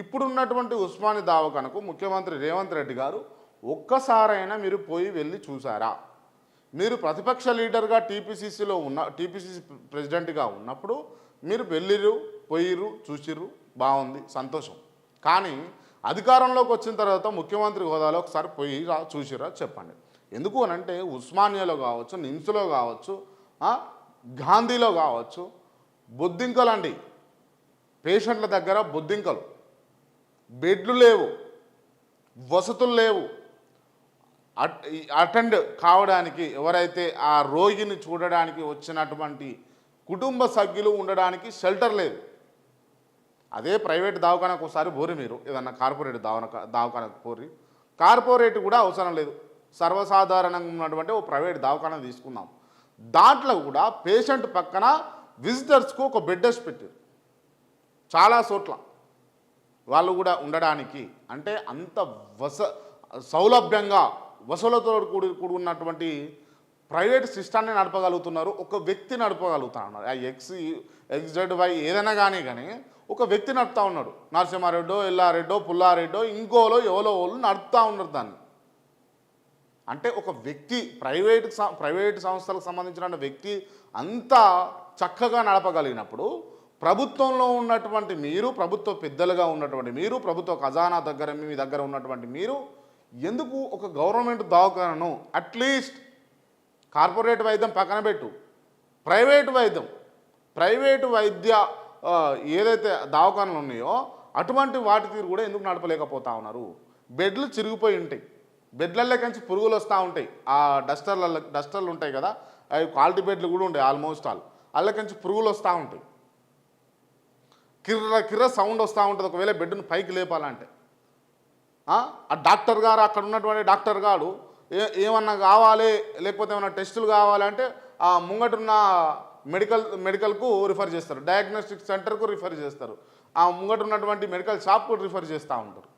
ఇప్పుడున్నటువంటి ఉస్మాని దావఖానకు ముఖ్యమంత్రి రేవంత్ రెడ్డి గారు ఒక్కసారైనా మీరు పోయి వెళ్ళి చూసారా? మీరు ప్రతిపక్ష లీడర్గా టీపీసీసీలో ఉన్న టీపీసీసీ ప్రెసిడెంట్గా ఉన్నప్పుడు మీరు వెళ్ళిరు పోయిరు చూసిర్రు బాగుంది సంతోషం. కానీ అధికారంలోకి వచ్చిన తర్వాత ముఖ్యమంత్రి హోదాలో ఒకసారి పోయి రా చూసిరా చెప్పండి. ఎందుకు అనంటే ఉస్మానియాలో కావచ్చు నిమ్స్లో కావచ్చు గాంధీలో కావచ్చు బొద్దింకలండి. పేషెంట్ల దగ్గర బొద్దింకలు. బెడ్లు లేవు వసతులు లేవు. అట్- అటెండ్ కావడానికి ఎవరైతే ఆ రోగిని చూడడానికి వచ్చినటువంటి కుటుంబ సభ్యులు ఉండడానికి షెల్టర్ లేదు. అదే ప్రైవేట్ దవాఖానకు ఒకసారి పోరి మీరు ఏదన్నా కార్పొరేట్ దవాఖాన దవాఖానకు పోరి. కార్పొరేట్ కూడా అవసరం లేదు. సర్వసాధారణంగా ఉన్నటువంటి ఓ ప్రైవేట్ దవాఖాన తీసుకున్నాం దాంట్లో కూడా పేషెంట్ పక్కన విజిటర్స్కు ఒక బెడ్ వేసి పెట్టారు. చాలా చోట్ల. వాళ్ళు కూడా ఉండడానికి. అంటే అంత వస సౌలభ్యంగా వసూలతో కూడి కూడి ఉన్నటువంటి ప్రైవేట్ సిస్టాన్ని నడపగలుగుతున్నారు. ఒక వ్యక్తి నడపగలుగుతా ఆ ఎక్స్ ఎక్స్జెడ్ వై ఏదైనా కానీ కానీ ఒక వ్యక్తి నడుపుతా ఉన్నాడు. నరసింహారెడ్డో ఎల్లారెడ్డో పుల్లారెడ్డో ఇంకోలో ఎవరో వాళ్ళు నడుపుతా ఉన్నారు దాన్ని. అంటే ఒక వ్యక్తి ప్రైవేట్ ప్రైవేట్ సంస్థలకు సంబంధించిన వ్యక్తి అంతా చక్కగా నడపగలిగినప్పుడు ప్రభుత్వంలో ఉన్నటువంటి మీరు ప్రభుత్వ పెద్దలుగా ఉన్నటువంటి మీరు ప్రభుత్వ ఖజానా దగ్గర మీ దగ్గర ఉన్నటువంటి మీరు ఎందుకు ఒక గవర్నమెంట్ దవాఖానను అట్లీస్ట్ కార్పొరేట్ వైద్యం పక్కన పెట్టు. ప్రైవేట్ వైద్యం. ప్రైవేటు వైద్య ఏదైతే దవాఖానలు ఉన్నాయో అటువంటి వాటి తీరు కూడా ఎందుకు నడపలేకపోతా ఉన్నారు? బెడ్లు చిరిగిపోయి ఉంటాయి. బెడ్లలోకించి పురుగులు వస్తూ ఉంటాయి. ఆ డస్టర్ల డస్టర్లు ఉంటాయి కదా అవి క్వాలిటీ బెడ్లు కూడా ఉంటాయి ఆల్మోస్ట్ ఆల్. అల్లకించి పురుగులు వస్తూ ఉంటాయి. కిర్ర కిర్ర సౌండ్ వస్తూ ఉంటుంది. ఒకవేళ బెడ్ను పైకి లేపాలంటే. ఆ? డాక్టర్ గారు అక్కడ ఉన్నటువంటి డాక్టర్ గారు ఏ ఏమన్నా కావాలి? లేకపోతే ఏమన్నా టెస్టులు కావాలంటే ఆ ముంగటున్న మెడికల్ మెడికల్కు రిఫర్ చేస్తారు. డయాగ్నోస్టిక్ సెంటర్కు రిఫర్ చేస్తారు. ఆ ముంగట ఉన్నటువంటి మెడికల్ షాప్కు రిఫర్ చేస్తూ ఉంటారు.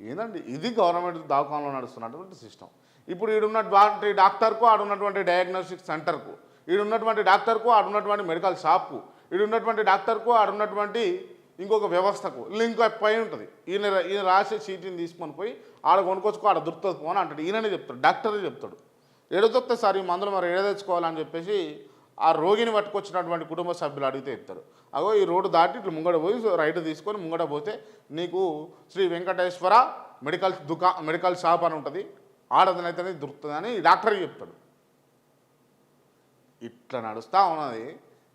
ఏంటండి ఇది గవర్నమెంట్ దావకంలో నడుస్తున్నటువంటి సిస్టమ్ ఇప్పుడు ఈడున్నటువంటి డాక్టర్కు ఆడున్నటువంటి డయాగ్నోస్టిక్ సెంటర్కు ఈడున్నటువంటి డాక్టర్కు ఆడున్నటువంటి మెడికల్ షాప్కు ఈడున్నటువంటి డాక్టర్కు ఆడున్నటువంటి ఇంకొక వ్యవస్థకు లింక్ పై ఉంటుంది. ఈయన ఈయన రాసే చీటీని తీసుకొని పోయి ఆడ కొనుక్కొచ్చుకో ఆడ దొరుకుతుంది పోని అంటాడు. ఈయననే చెప్తాడు డాక్టరే చెప్తాడు. ఏడో చెప్తే సార్ ఈ మందులు మరి ఏడ తెచ్చుకోవాలని చెప్పేసి ఆ రోగిని పట్టుకొచ్చినటువంటి కుటుంబ సభ్యులు అడిగితే చెప్తారు. అగో ఈ రోడ్డు దాటి ఇట్లా ముంగడ పోయి రైట్ తీసుకొని ముంగడ పోతే నీకు శ్రీ వెంకటేశ్వర మెడికల్ దుకా మెడికల్ షాప్ అని ఉంటుంది. ఆడదనైతేనే దొరుకుతుందని ఈ డాక్టర్ చెప్తాడు. ఇట్లా నడుస్తూ ఉన్నది.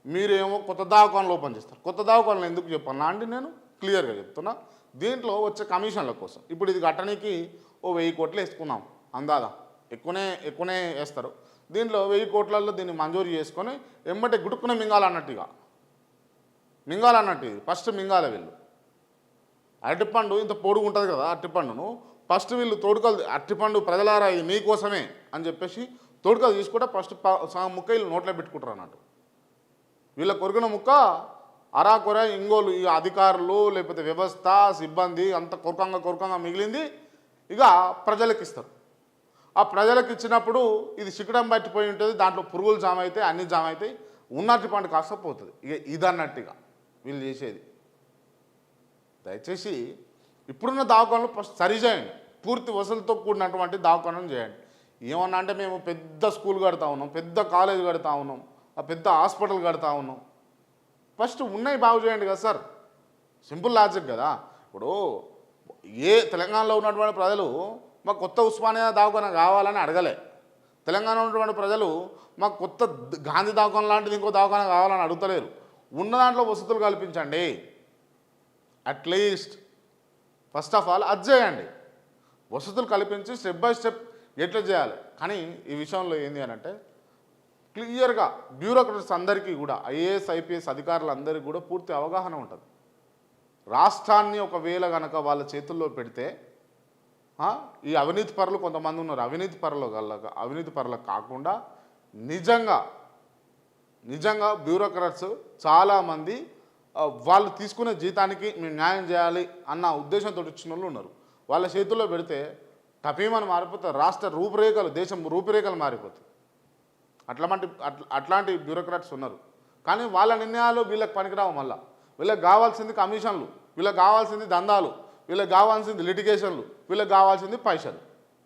మీరేమో కొత్త దావకాన్లో ఓపెన్ చేస్తారు. కొత్త దావకాన్లు ఎందుకు చెప్పాను అండి నేను? క్లియర్గా చెప్తున్నా. దీంట్లో వచ్చే కమిషన్ల కోసం. ఇప్పుడు ఇది కట్టడానికి ఓ వెయ్యి కోట్లు వేసుకున్నాం. అందాదా? ఎక్కువనే ఎక్కువనే వేస్తారు. దీంట్లో వెయ్యి కోట్లలో దీన్ని మంజూరు చేసుకొని ఎమ్మటే గుడుక్కున మింగాలన్నట్టుగా. మింగాలన్నట్టు ఇది. ఫస్ట్ మింగాల వీళ్ళు. అరటిపండు ఇంత పొడుగు ఉంటుంది కదా అరటిపండును. ఫస్ట్ వీళ్ళు తోడుకలు అరటిపండు ప్రజలారా ఇది మీకోసమే అని చెప్పేసి తోడుకలు తీసుకుంటే ఫస్ట్ ప- ముక్క వీళ్ళు నోట్లో పెట్టుకుంటారు అన్నట్టు. వీళ్ళ కొరికిన ముక్క అరా కొర ఇంగోలు ఇక అధికారులు లేకపోతే వ్యవస్థ సిబ్బంది అంత కొరకంగా కొరకంగా మిగిలింది ఇక ప్రజలకు ఇస్తారు ఆ ప్రజలకు ఇచ్చినప్పుడు ఇది శిఖరం పట్టిపోయి ఉంటుంది దాంట్లో పురుగులు జామ అయితే అన్ని జామ అవుతాయి ఉన్నట్టు పంట కాస్త పోతుంది. ఇక ఇదన్నట్టుగా వీళ్ళు చేసేది. దయచేసి ఇప్పుడున్న దావకాలను ఫస్ట్ సరి చేయండి. పూర్తి వసతులతో కూడినటువంటి దావకాలను చేయండి. ఏమన్నా అంటే మేము పెద్ద స్కూల్ కడతా ఉన్నాం పెద్ద కాలేజ్ కడతా ఉన్నాం. ఆ పెద్ద హాస్పిటల్ కడతా ఉన్నాం. ఫస్ట్ ఉన్నాయి బాగు చేయండి కదా సార్. సింపుల్ లాజిక్ కదా. ఇప్పుడు ఏ తెలంగాణలో ఉన్నటువంటి ప్రజలు మాకు కొత్త ఉస్మానియా దవాఖాన కావాలని అడగలే. తెలంగాణలో ఉన్నటువంటి ప్రజలు మాకు కొత్త గాంధీ దవాఖాన లాంటిది ఇంకో దవాఖాన కావాలని అడుగుతలేరు. ఉన్న దాంట్లో వసతులు కల్పించండి. అట్లీస్ట్ ఫస్ట్ ఆఫ్ ఆల్ అది చేయండి. వసతులు కల్పించి స్టెప్ బై స్టెప్ ఎట్లా చేయాలి? కానీ ఈ విషయంలో ఏంది అని అంటే క్లియర్గా బ్యూరోక్రట్స్ అందరికీ కూడా ఐఏఎస్ ఐపీఎస్ అధికారులందరికీ కూడా పూర్తి అవగాహన ఉంటుంది. రాష్ట్రాన్ని ఒకవేళ కనుక వాళ్ళ చేతుల్లో పెడితే ఈ అవినీతి పరులు కొంతమంది ఉన్నారు. అవినీతి పరులు గల అవినీతి పరులకు కాకుండా నిజంగా నిజంగా బ్యూరోక్రాట్స్ చాలామంది వాళ్ళు తీసుకునే జీతానికి మేము న్యాయం చేయాలి అన్న ఉద్దేశంతో వచ్చిన వాళ్ళు ఉన్నారు. వాళ్ళ చేతుల్లో పెడితే టపీమని మారిపోతే రాష్ట్ర రూపురేఖలు దేశం రూపురేఖలు మారిపోతాయి. అట్లాంటి అట్లాంటి బ్యూరోక్రాట్స్ ఉన్నారు. కానీ వాళ్ళ నిర్ణయాలు వీళ్ళకి పనికిరావు మళ్ళా. వీళ్ళకి కావాల్సింది కమిషన్లు వీళ్ళకి కావాల్సింది దందాలు వీళ్ళకి కావాల్సింది లిటిగేషన్లు వీళ్ళకి కావాల్సింది పైసలు.